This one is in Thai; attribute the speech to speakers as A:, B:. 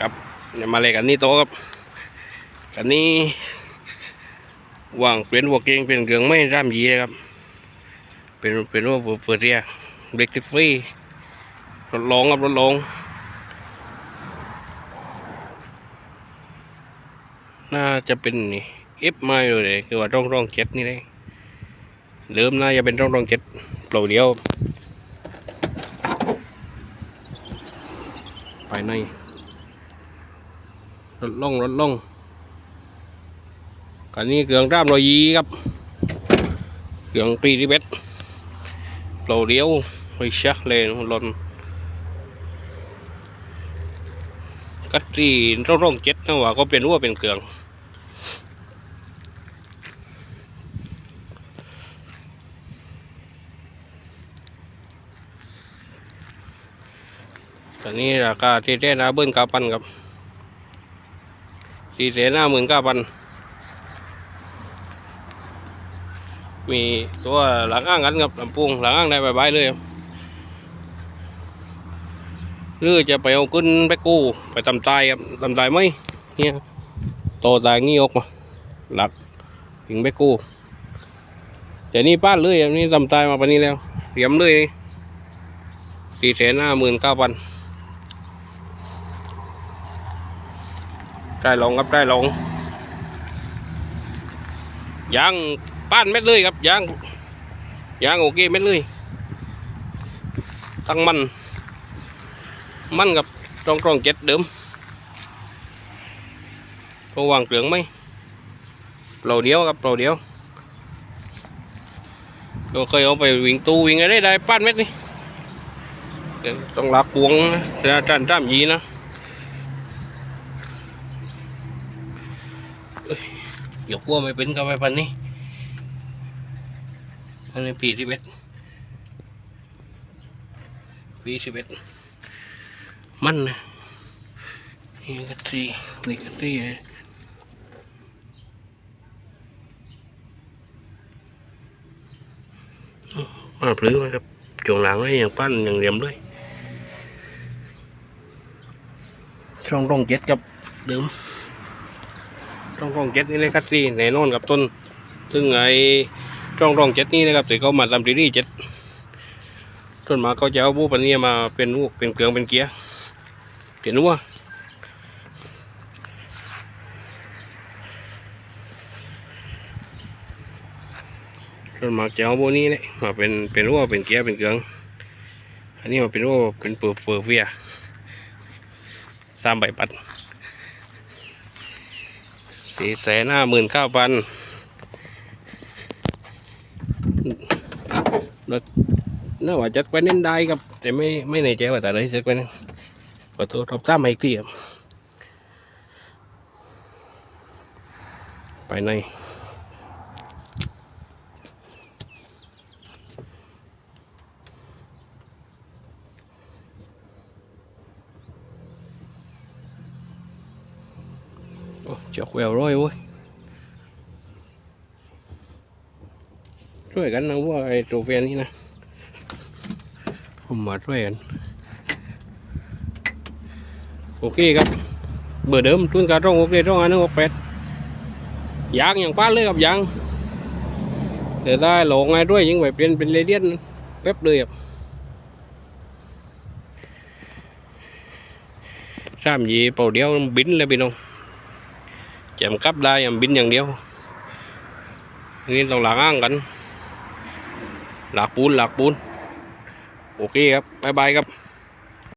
A: ครับเดี๋ยวมาเลยกันนี่โตะครับกันนี้วางเปลี่ยนหัวเกงเป็นเครื่องไม่ร่ำยีครับ เป็นเป็นว่าเปิดเรียเบรกติฟรีรถลงครับรถลงน่าจะเป็นนี่เอฟมาอยู่เลยคือว่าร่องร่องเจ็ดนี่เลยเดิมน่าจะเป็นร่องร่องเจ็ดเปล่าเดียวภายใน รถล่องรถล่องกันนี้เครื่องร่ามรอยยีครับเครื่องปีที่เบ็ดเปล่าเดียวไม่ชักเลยรถกัดที่ร่องร่องเจ็ดนะว่าก็เป็นว่าเป็นเครื่องตอนนี้ราคาที่เท่นาเบิ้ลกาพันครับ ที่เสนาหมื่นเก้าพันมีตัวหลังอ้างกันครับลำพุงหลังอ้างได้บายบเลยครับหรือจะไปเอาขึ้นไปกู้ไปตำตายครับตำตายไหมเนี่ยโตตายงี้ออกมาหลักถึงไปกู้แต่นี่ป้านเลยครับนี่ตำตายมาปานนี้แล้วเตรียมเลยสี่แสนห้าหมื่นเก้าพัน ได้ลงครับได้ลงยางป้านเม็ดเลยครับยางยางโอเคเม็ดเลยตั้งมัน มันกับตรงตรงเจ็ดเดิมก็วางเกลืองไหมเปล่าเดียวครับเปล่าเดียวก็เคยเอาไปวิ่งตู้วิ่งอะไรได้ป้านเม็ดนี่ต้องลากพวงนะจะจ้านจ้ามยีนะ ยกวัวไม่เป็นก็ไปพันนี้อันนี้ปีที่เบ็ดปีที่เบ็ดมันนะนี่กระตรีนี่กระตรีมาปลื้มครับจงหลังเลยอย่างปั้นอย่างเหลี่ยมเลยช่องร่องเจ็ดกับเดิม ร่องร่องเจ็ดนี่เลยครับที่แน่นอนกับต้น ซึ่งไอ้ร่องร่องเจ็ดนี่นะครับแต่เขามาทำซีรีส์เจ็ดต้นมาเขาจะเอาบูปันนี้มาเป็นลูกเป็นเกลืองเป็นเกียร์เปลี่ยนนัวต้นมาจะเอาบูนี้เนี่ยมาเป็นเป็นรัวเป็นเกียร์เป็นเกลือง อันนี้มาเป็นรัวเป็นเปลือกเฟอร์เฟียสามใบปัด สี่แสนห้าหมื่นเก้าพันแล้วน่าว่าจัดไปเน้นได้ครับ แต่ไม่ไม่ในใจว่าแต่เลยจัดไปนั้นขอตัวทบซ้ำมาอีกทีครับไปใน โอ้จอกแววร้อยเว้ยช่วยกันนะว่าไอ้ตัวแฟนนี่นะผมมาช่วยกันโอเคครับ เบอร์เดิมทุนการร่องโอเคร่องอันหนึงหกแปดยางอย่างป้าเลยครับยางเดี๋ยวได้หลงไงด้วยยิ่งไปเปลี่ยนเป็นเรเดียนแป๊บเลยครับสามยีเป่าเดียวบินเลยพี่น้อง จมกับได้ยังบินอย่างเดียวนี่ต้องหลังอ้างกัน หลักปูนหลักปูน โอเคครับ บ๊ายบายครับ